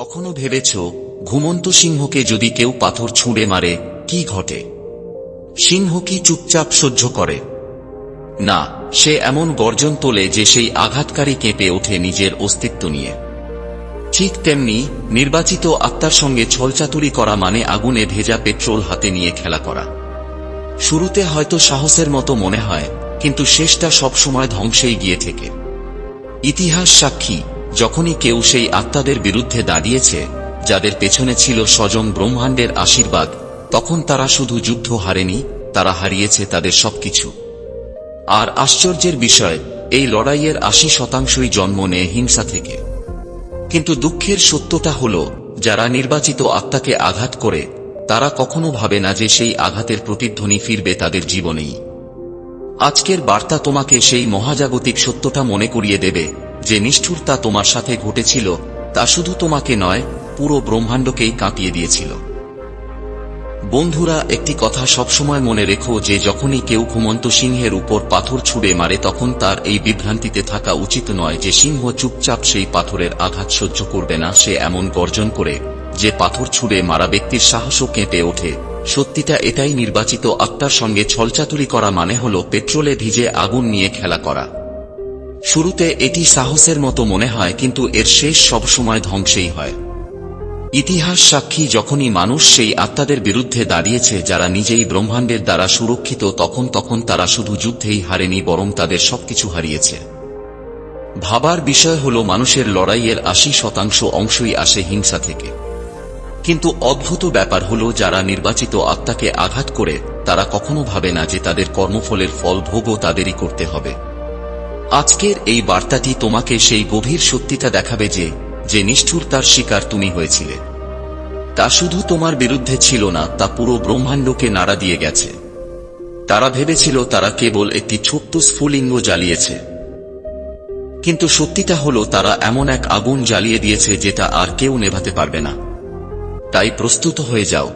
কখনো ভেবেছ, ঘুমন্ত সিংহকে যদি কেউ পাথর ছুঁড়ে মারে, কি ঘটে? সিংহ কি চুপচাপ সহ্য করে? না, সে এমন গর্জন তোলে যে সেই আঘাতকারী কেঁপে ওঠে নিজের অস্তিত্ব নিয়ে। ঠিক তেমনি, নির্বাচিত আত্মার সঙ্গে ছলচাতুরি করা মানে আগুনে ভেজা পেট্রোল হাতে নিয়ে খেলা করা। শুরুতে হয়তো সাহসের মতো মনে হয়, কিন্তু শেষটা সবসময় ধ্বংসেই গিয়ে থেকে। ইতিহাস সাক্ষী যখনই কেউ সেই আত্মাদের বিরুদ্ধে দাঁড়িয়েছে, যাদের পেছনে ছিল স্বজং ব্রহ্মাণ্ডের আশীর্বাদ, তখন তারা শুধু যুদ্ধ হারেনি, তারা হারিয়েছে তাদের সবকিছু। আর আশ্চর্যের বিষয়, এই লড়াইয়ের আশি শতাংশই জন্ম নেয় হিংসা থেকে। কিন্তু দুঃখের সত্যটা হল, যারা নির্বাচিত আত্মাকে আঘাত করে, তারা কখনো ভাবে না যে সেই আঘাতের প্রতিধ্বনি ফিরবে তাদের জীবনেই। আজকের বার্তা তোমাকে সেই মহাজাগতিক সত্যটা মনে করিয়ে দেবে যে নিষ্ঠুরতা তোমার সাথে ঘটেছিল, তা শুধু তোমাকে নয়, পুরো ব্রহ্মাণ্ডকেই কাঁপিয়ে দিয়েছিল। বন্ধুরা, একটি কথা সবসময় মনে রেখো যে যখনই কেউ ঘুমন্ত সিংহের উপর পাথর ছুড়ে মারে, তখন তার এই বিভ্রান্তিতে থাকা উচিত নয় যে সিংহ চুপচাপ সেই পাথরের আঘাত সহ্য করবে না, সে এমন গর্জন করে যে পাথর ছুড়ে মারা ব্যক্তির সাহসও কেঁপে ওঠে। সত্যিটা এটাই নির্বাচিত আত্মার সঙ্গে ছলচাতুরি করা মানে হল পেট্রোলে ভিজে আগুন নিয়ে খেলা করা। শুরুতে এটি সাহসের মতো মনে হয়, কিন্তু এর শেষ সবসময় ধ্বংসেই হয়। ইতিহাস সাক্ষী যখনই মানুষ সেই আত্মাদের বিরুদ্ধে দাঁড়িয়েছে, যারা নিজেই ব্রহ্মাণ্ডের দ্বারা সুরক্ষিত, তখন তখন তারা শুধু যুদ্ধেই হারেনি, বরং তাদের সবকিছু হারিয়েছে। ভাবার বিষয় হল, মানুষের লড়াইয়ের আশি শতাংশ অংশই আসে হিংসা থেকে। কিন্তু অদ্ভুত ব্যাপার হল, যারা নির্বাচিত আত্মাকে আঘাত করে, তারা কখনো ভাবে না যে তাদের কর্মফলের ফল ভোগও তাদেরই করতে হবে। আজকের এই বার্তাটি তোমাকে সেই গভীর সত্যিটা দেখাবে যে যে নিষ্ঠুরতার শিকার তুমি হয়েছিলে। তা শুধু তোমার বিরুদ্ধে ছিল না, তা পুরো ব্রহ্মাণ্ডকে নাড়া দিয়ে গেছে। তারা ভেবেছিল তারা কেবল একটি ছোট্ট স্ফুলিঙ্গ জ্বালিয়েছে। কিন্তু সত্যিটা হলো, তারা এমন এক আগুন জ্বালিয়ে দিয়েছে যেটা আর কেউ নেভাতে পারবে না। তাই প্রস্তুত হয়ে যাও।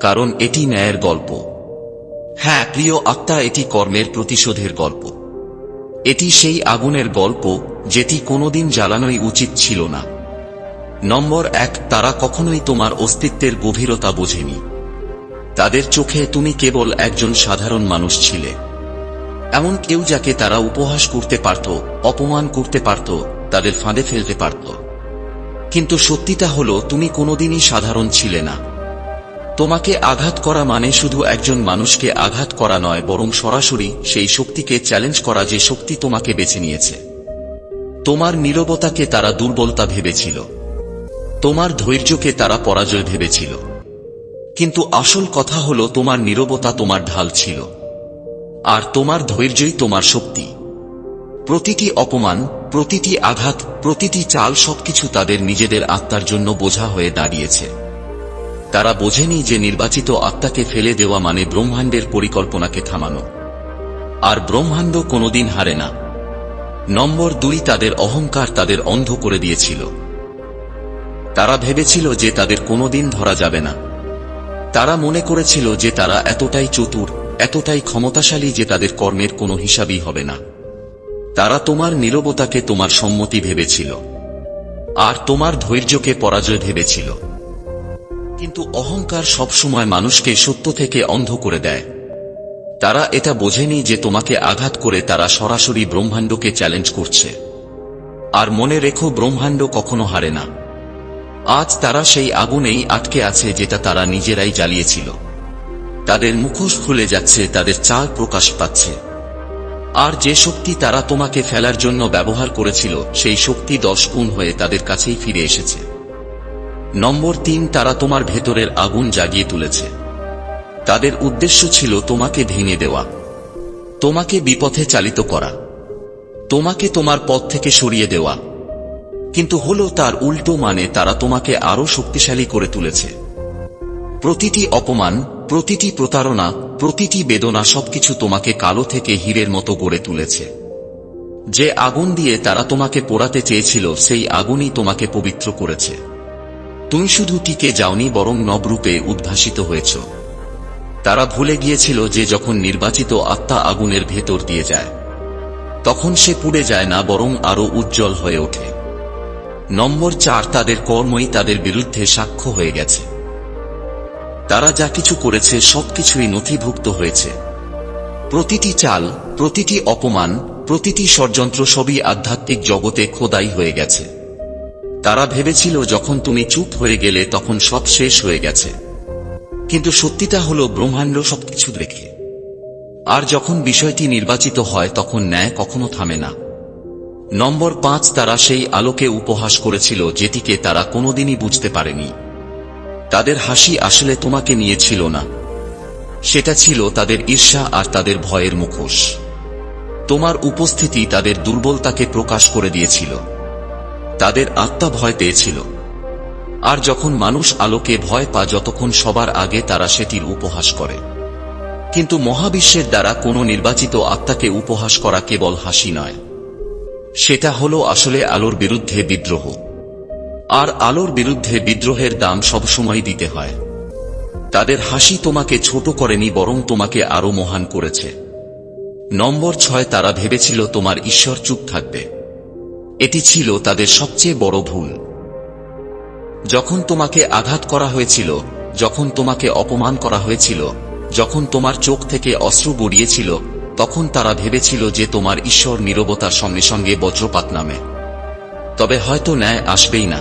কারণ এটি ন্যায়ের গল্প। হ্যাঁ প্রিয় আত্মা, এটি কর্মের প্রতিশোধের গল্প। এটি সেই আগুনের গল্প যেটি কোনোদিন জ্বালানোই উচিত ছিল না। নম্বর এক, তারা কখনোই তোমার অস্তিত্বের গভীরতা বোঝেনি। তাদের চোখে তুমি কেবল একজন সাধারণ মানুষ ছিলে। এমন কেউ যাকে তারা উপহাস করতে পারত, অপমান করতে পারত, তাদের ফাঁদে ফেলতে পারত। কিন্তু সত্যিটা হলো, তুমি কোনোদিনই সাধারণ ছিলে না। তোমাকে আঘাত করা মানে শুধু একজন মানুষকে আঘাত করা নয়, বরং সরাসরি সেই শক্তিকে চ্যালেঞ্জ করা যে শক্তি তোমাকে বেছে নিয়েছে। তোমার নীরবতাকে তারা দুর্বলতা ভেবেছিল। তোমার ধৈর্যকে তারা পরাজয় ভেবেছিল। কিন্তু আসল কথা হল, তোমার নীরবতা তোমার ঢাল ছিল। আর তোমার ধৈর্যই তোমার শক্তি। প্রতিটি অপমান, প্রতিটি আঘাত, প্রতিটি চাল সবকিছু তাদের নিজেদের আত্মার জন্য বোঝা হয়ে দাঁড়িয়েছে। তারা বোঝেনি যে নির্বাচিত আত্মাকে ফেলে দেওয়া মানে ব্রহ্মাণ্ডের পরিকল্পনাকে থামানো। আর ব্রহ্মাণ্ড কোনোদিন হারে না। নম্বর দুই তাদের অহংকার তাদের অন্ধ করে দিয়েছিল। তারা ভেবেছিল যে তাদের কোনোদিন ধরা যাবে না। তারা মনে করেছিল যে তারা এতটাই চতুর, এতটাই ক্ষমতাশালী যে তাদের কর্মের কোনো হিসাবই হবে না। তারা তোমার নীরবতাকে তোমার সম্মতি ভেবেছিল। আর তোমার ধৈর্যকে পরাজয় ভেবেছিল। কিন্তু অহংকার সবসময় মানুষকে সত্য থেকে অন্ধ করে দেয়। তারা এটা বোঝেনি যে তোমাকে আঘাত করে তারা সরাসরি ব্রহ্মাণ্ডকে চ্যালেঞ্জ করছে। আর মনে রেখো, ব্রহ্মাণ্ড কখনো হারে না। আজ তারা সেই আগুনেই আটকে আছে যেটা তারা নিজেরাই জ্বালিয়েছিল। তাদের মুখোশ খুলে যাচ্ছে, তাদের চাল প্রকাশ পাচ্ছে। আর যে শক্তি তারা তোমাকে ফেলার জন্য ব্যবহার করেছিল, সেই শক্তি দশ গুণ হয়ে তাদের কাছেই ফিরে এসেছে। নম্বর তিন তারা তোমার ভেতরের আগুন জাগিয়ে তুলেছে। তাদের উদ্দেশ্য ছিল তোমাকে ভেঙে দেওয়া। তোমাকে বিপথে চালিত করা। তোমাকে তোমার পথ থেকে সরিয়ে দেওয়া। কিন্তু হলো তার উল্টো মানে তারা তোমাকে আরও শক্তিশালী করে তুলেছে। প্রতিটি অপমান, প্রতিটি প্রতারণা, প্রতিটি বেদনা সবকিছু তোমাকে কালো থেকে হীরের মতো গড়ে তুলেছে। যে আগুন দিয়ে তারা তোমাকে পোড়াতে চেয়েছিল, সেই আগুনই তোমাকে পবিত্র করেছে। তুমি শুধু টিকে যাওনি, বরং নবরূপে উদ্ভাসিত হয়েছ। তারা ভুলে গিয়েছিল যে যখন নির্বাচিত আত্মা আগুনের ভেতর দিয়ে যায়, তখন সে পুড়ে যায় না, বরং আরও উজ্জ্বল হয়ে ওঠে। নম্বর চার, তাদের কর্মই তাদের বিরুদ্ধে সাক্ষ্য হয়ে গেছে। তারা যা কিছু করেছে, সবকিছুই নথিভুক্ত হয়েছে। প্রতিটি চাল, প্রতিটি অপমান, প্রতিটি ষড়যন্ত্র সবই আধ্যাত্মিক জগতে খোদাই হয়ে গেছে। তারা ভেবেছিল যখন তুমি চুপ হয়ে গেলে তখন সব শেষ হয়ে গেছে। কিন্তু সত্যিটা হলো ব্রহ্মাণ্ড সবকিছু দেখে। আর যখন বিষয়টি নির্বাচিত হয় তখন ন্যায় কখনো থামে না। নম্বর পাঁচ তারা সেই আলোকে উপহাস করেছিল যেটিকে তারা কোনোদিনই বুঝতে পারেনি। তাদের হাসি আসলে তোমাকে নিয়েছিল না। সেটা ছিল তাদের ঈর্ষা আর তাদের ভয়ের মুখোশ। তোমার উপস্থিতি তাদের দুর্বলতাকে প্রকাশ করে দিয়েছিল। তাদের আত্মা ভয় পেয়েছিল। আর যখন মানুষ আলোকে ভয় পা যতক্ষণ সবার আগে তারা সেটির উপহাস করে। কিন্তু মহাবিশ্বের দ্বারা কোনো নির্বাচিত আত্মাকে উপহাস করা কেবল হাসি নয়। সেটা হলো আসলে আলোর বিরুদ্ধে বিদ্রোহ। আর আলোর বিরুদ্ধে বিদ্রোহের দাম সবসময় দিতে হয়। তাদের হাসি তোমাকে ছোট করেনি, বরং তোমাকে আরও মহান করেছে। নম্বর ছয়, তারা ভেবেছিল তোমার ঈশ্বর চুপ থাকবে। এটি ছিল তাদের সবচেয়ে বড় ভুল। যখন তোমাকে আঘাত করা হয়েছিল, যখন তোমাকে অপমান করা হয়েছিল, যখন তোমার চোখ থেকে অস্ত্র গড়িয়েছিল, তখন তারা ভেবেছিল যে তোমার ঈশ্বর নীরবতার সঙ্গে সঙ্গে বজ্রপাত নামে। তবে হয়তো ন্যায় আসবেই না।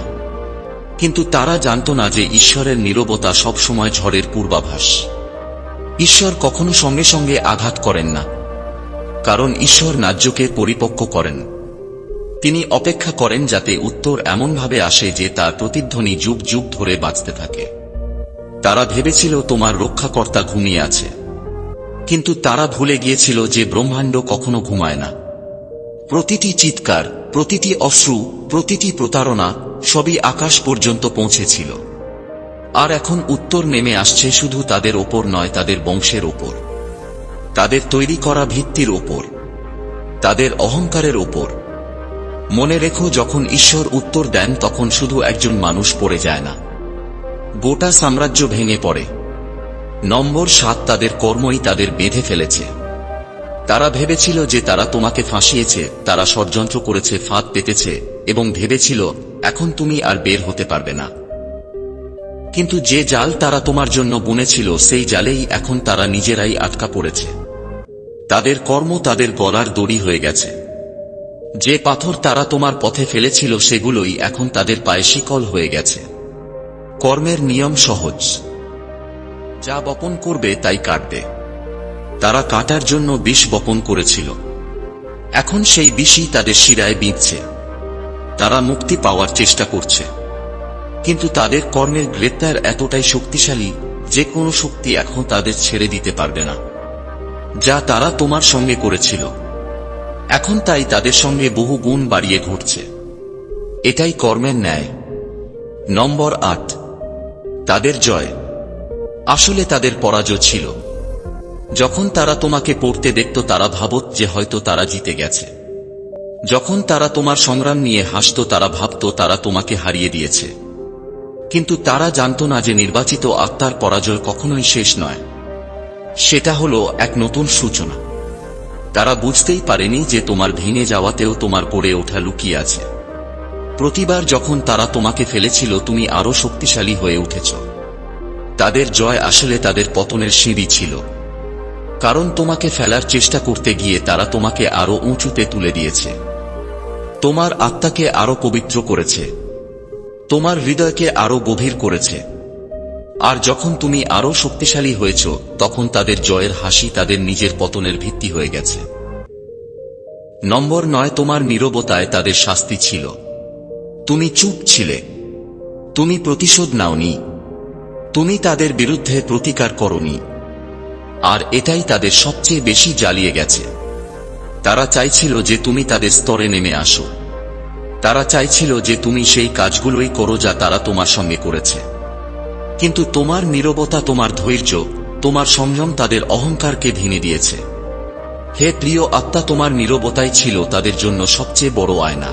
কিন্তু তারা জানত না যে ঈশ্বরের নীরবতা সবসময় ঝড়ের পূর্বাভাস। ঈশ্বর কখনো সঙ্গে সঙ্গে আঘাত করেন না, কারণ ঈশ্বর ন্যায্যকে পরিপক্ক করেন। তিনি অপেক্ষা করেন যাতে উত্তর এমনভাবে আসে যে তার প্রতিধ্বনি যুগ যুগ ধরে বাঁচতে থাকে। তারা ভেবেছিল, তোমার রক্ষাকর্তা ঘুমিয়ে আছে। কিন্তু তারা ভুলে গিয়েছিল যে ব্রহ্মাণ্ড কখনো ঘুমায় না। প্রতিটি চিৎকার, প্রতিটি অশ্রু, প্রতিটি প্রতারণা সবই আকাশ পর্যন্ত পৌঁছেছিল। আর এখন উত্তর নেমে আসছে শুধু তাদের ওপর নয়, তাদের বংশের ওপর। তাদের তৈরি করা ভিত্তির ওপর। তাদের অহংকারের ওপর। মনে রেখো, যখন ঈশ্বর উত্তর দেন, তখন শুধু একজন মানুষ পড়ে যায় না। গোটা সাম্রাজ্য ভেঙে পড়ে। নম্বর সাত তাদের কর্মই তাদের বেঁধে ফেলেছে। তারা ভেবেছিল যে তারা তোমাকে ফাঁসিয়েছে, তারা ষড়যন্ত্র করেছে, ফাঁদ পেতেছে, এবং ভেবেছিল, এখন তুমি আর বের হতে পারবে না। কিন্তু যে জাল তারা তোমার জন্য বুনেছিল, সেই জালেই এখন তারা নিজেরাই আটকা পড়েছে। তাদের কর্ম তাদের গলার দড়ি হয়ে গেছে। যে পাথর তারা তোমার পথে ফেলেছিল সেগুলোই এখন তাদের পায়ে শিকল হয়ে গেছে। কর্মের নিয়ম সহজ। যা বপন করবে তাই কাটবে। তারা কাটার জন্য বিষ বপন করেছিল। এখন সেই বিষই তাদের শিরায় বিঁধছে। তারা মুক্তি পাওয়ার চেষ্টা করছে। কিন্তু তাদের কর্মের গ্রেপ্তার এতটাই শক্তিশালী যে কোনো শক্তি এখন তাদের ছেড়ে দিতে পারবে না। যা তারা তোমার সঙ্গে করেছিল। এখন তাই তাদের সঙ্গে বহু গুণ বাড়িয়ে ঘটছে। এটাই কর্মের ন্যায়। নম্বর আট। তাদের জয়। আসলে তাদের পরাজয় ছিল। যখন তারা তোমাকে পড়তে দেখত, তারা ভাবত যে হয়তো তারা জিতে গেছে। যখন তারা তোমার সংগ্রাম নিয়ে হাসত, তারা ভাবত তারা তোমাকে হারিয়ে দিয়েছে। কিন্তু তারা জানত না যে নির্বাচিত আত্মার পরাজয় কখনোই শেষ নয়। সেটা হলো এক নতুন সূচনা। তারা বুঝতেই পারেনি যে তোমার ভেঙে যাওয়াতেও তোমার পড়ে ওঠা লুকিয়ে আছে। প্রতিবার যখন তারা তোমাকে ফেলেছিল, তুমি আরও শক্তিশালী হয়ে উঠেছ। তাদের জয় আসলে তাদের পতনের সিঁড়ি ছিল। কারণ তোমাকে ফেলার চেষ্টা করতে গিয়ে তারা তোমাকে আরও উঁচুতে তুলে দিয়েছে। তোমার আত্মাকে আরও পবিত্র করেছে। তোমার হৃদয়কে আরও গভীর করেছে। আর যখন তুমি আরও শক্তিশালী হয়েছ, তখন তাদের জয়ের হাসি তাদের নিজের পতনের ভিত্তি হয়ে গেছে। নম্বর নয়, তোমার নীরবতায় তাদের শাস্তি ছিল। তুমি চুপ ছিলে। তুমি প্রতিশোধ নাওনি। তুমি তাদের বিরুদ্ধে প্রতিকার করনি। আর এটাই তাদের সবচেয়ে বেশি জ্বালিয়ে গেছে। তারা চাইছিল যে তুমি তাদের স্তরে নেমে আসো। তারা চাইছিল যে তুমি সেই কাজগুলোই করো যা তারা তোমার সঙ্গে করেছে। কিন্তু তোমার নীরবতা, তোমার ধৈর্য, তোমার সংযম তাদের অহংকারকে ভেঙে দিয়েছে। হে প্রিয় আত্মা, তোমার নীরবতাই ছিল তাদের জন্য সবচেয়ে বড় আয়না,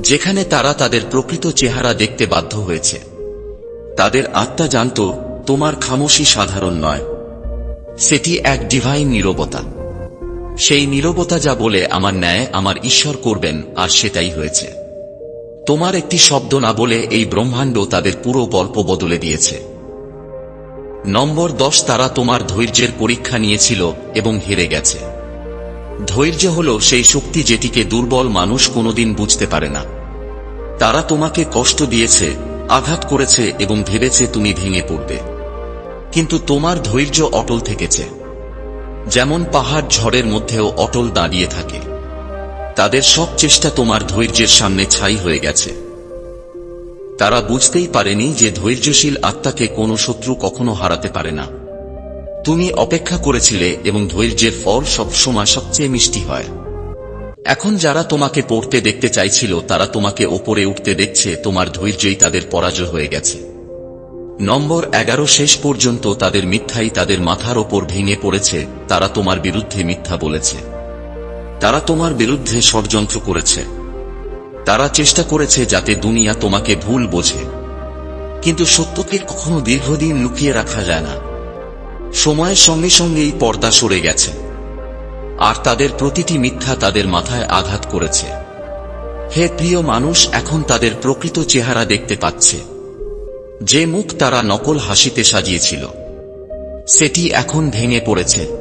যেখানে তারা তাদের প্রকৃত চেহারা দেখতে বাধ্য হয়েছে। তাদের আত্মা জানত, তোমার খামোশি সাধারণ নয়, সেটি এক ডিভাইন নীরবতা। সেই নীরবতা যা বলে, আমার ন্যায়, আমার ঈশ্বর করবেন, আর সেটাই হয়েছে। তোমার একটি শব্দ না বলে এই ব্রহ্মাণ্ড তাদের পুরো গল্প বদলে দিয়েছে। নম্বর দশ, তারা তোমার ধৈর্যের পরীক্ষা নিয়েছিল এবং হেরে গেছে। ধৈর্য হল সেই শক্তি যেটিকে দুর্বল মানুষ কোনোদিন বুঝতে পারে না। তারা তোমাকে কষ্ট দিয়েছে, আঘাত করেছে এবং ভেবেছে তুমি ভেঙে পড়বে। কিন্তু তোমার ধৈর্য অটল থেকেছে। যেমন পাহাড় ঝড়ের মধ্যেও অটল দাঁড়িয়ে থাকে। তাদের সব চেষ্টা তোমার ধৈর্যের সামনে ছাই হয়ে গেছে। তারা বুঝতেই পারেনি যে ধৈর্যশীল আত্মাকে কোনো শত্রু কখনো হারাতে পারে না। তুমি অপেক্ষা করেছিলে এবং ধৈর্যের ফল সবসময় সবচেয়ে মিষ্টি হয়। এখন যারা তোমাকে পড়তে দেখতে চাইছিল, তারা তোমাকে ওপরে উঠতে দেখছে, তোমার ধৈর্যই তাদের পরাজয় হয়ে গেছে। নম্বর এগারো শেষ পর্যন্ত তাদের মিথ্যাই তাদের মাথার ওপর ভেঙে পড়েছে, তারা তোমার বিরুদ্ধে মিথ্যা বলেছে। তারা তোমার বিরুদ্ধে ষড়যন্ত্র করেছে। তারা চেষ্টা করেছে যাতে দুনিয়া তোমাকে ভুল বোঝে। কিন্তু সত্যকে কখনো দীর্ঘদিন লুকিয়ে রাখা যায় না। সময়ের সঙ্গে সঙ্গেই পর্দা সরে গেছে। আর তাদের প্রতিটি মিথ্যা তাদের মাথায় আঘাত করেছে। হে প্রিয় মানুষ, এখন তাদের প্রকৃত চেহারা দেখতে পাচ্ছে। যে মুখ তারা নকল হাসিতে সাজিয়েছিল, সেটি এখন ভেঙে পড়েছে।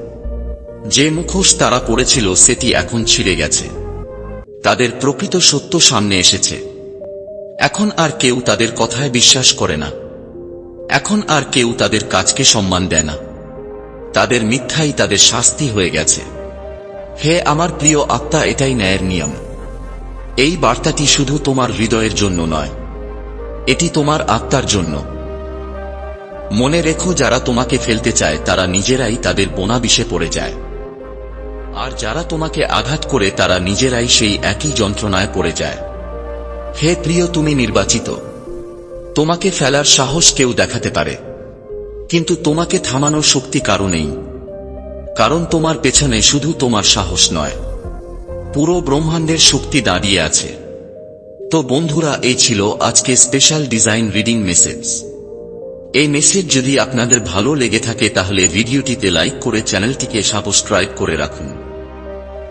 যে মুখোশ তারা পড়েছিল সেটি এখন ছিঁড়ে গেছে। তাদের প্রকৃত সত্য সামনে এসেছে। এখন আর কেউ তাদের কথায় বিশ্বাস করে না। এখন আর কেউ তাদের কাজকে সম্মান দেয় না। তাদের মিথ্যাই তাদের শাস্তি হয়ে গেছে। হে আমার প্রিয় আত্মা, এটাই ন্যায়ের নিয়ম। এই বার্তাটি শুধু তোমার হৃদয়ের জন্য নয়, এটি তোমার আত্মার জন্য। মনে রেখো, যারা তোমাকে ফেলতে চায়, তারা নিজেরাই তাদের বোনা বিষে পড়ে যায়। আর যারা তোমাকে আঘাত করে তারা নিজেরাই সেই একই যন্ত্রণায় পড়ে যায়। হে প্রিয়, তুমি নির্বাচিত। তোমাকে ফেলার সাহস কেউ দেখাতে পারে। কিন্তু তোমাকে থামানোর শক্তি কারও নেই। কারণ তোমার পেছনে শুধু তোমার সাহস নয়। পুরো ব্রহ্মাণ্ডের শক্তি দাঁড়িয়ে আছে। তো বন্ধুরা, এই ছিল আজকে স্পেশাল ডিজাইন রিডিং মেসেজ এই মেসেজ যদি আপনাদের ভালো লেগে থাকে, তাহলে ভিডিওটিতে লাইক করে চ্যানেলটিকে সাবস্ক্রাইব করে রাখুন।